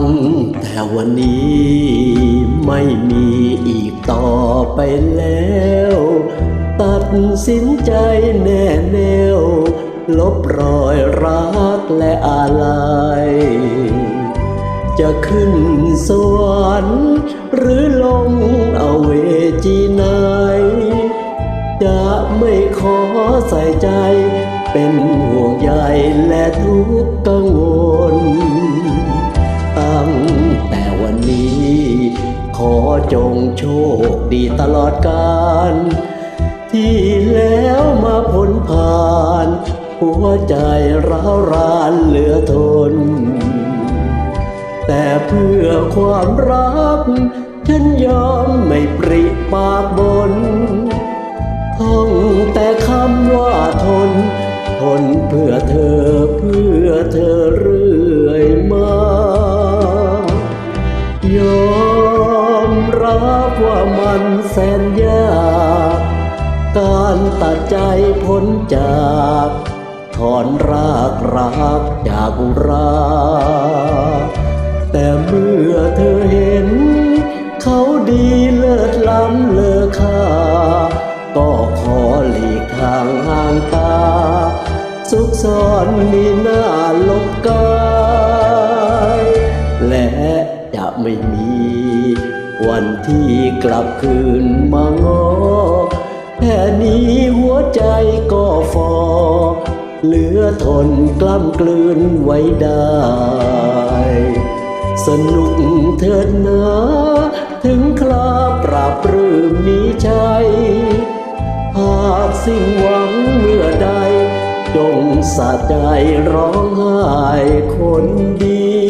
ตั้งแต่วันนี้ไม่มีอีกต่อไปแล้ว ตัดสินใจแน่แน่วลบรอยรักและอาลัย จะขึ้นสวรรค์หรือลงอเวจีไหนจะไม่ขอใส่ใจเป็นห่วงใยและทุกข์กังวล กาลที่แล้วมาพ้นผ่าน หัวใจร้าวรานเหลือทน แต่เพื่อความรัก ฉันยอมไม่ปริปากบนท่องแต่คำว่าทน ทนเพื่อเธอเพื่อเธอ แสนยากการตัดใจพ้นจากถอนรากรักจากอุรา แต่เมื่อเธอเห็น เขาดีเลิศล้ำเลอค่า ก็ขอหลีกทางห่างตา สุขซ่อนมีหน้าลบกาย และจะไม่มี วันที่กลับคืนมางอแค่นี้หัวใจก็ฟอ เหลือทนกล้ำกลืนไว้ได้ สนุกเถิดนะถึงคราปราบรื้มมีชัยหากสิ้นหวังเมื่อใดจงสะใจร้องไห้คนดี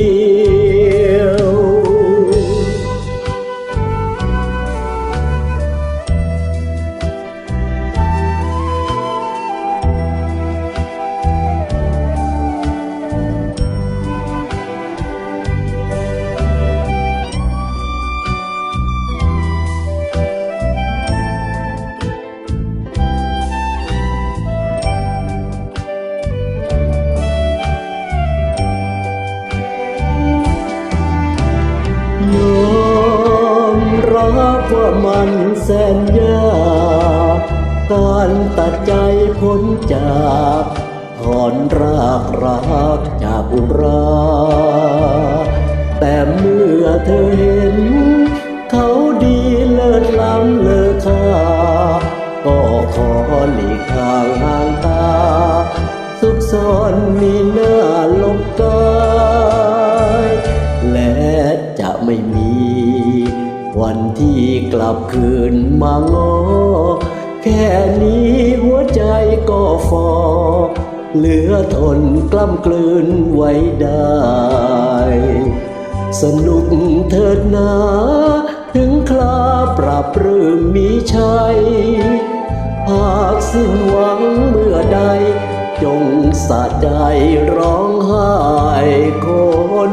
มันแสนยากการตัดใจพ้นจากถอนรากรักจากอุรา แต่เมื่อเธอเห็น เขาดีเลิศล้ำเลอค่าก็ขอหลีกทางห่างตา สุขซ่อนมีหน้ วันที่กลับคืนมางอ แค่นี้หัวใจก็ฟอ เหลือทนกล้ำกลืนไว้ได้ สนุกเถิดนาถึงคราปราบปรื้มมีชัย หากสิ้นหวังเมื่อใด จงสะใจร้องไห้คน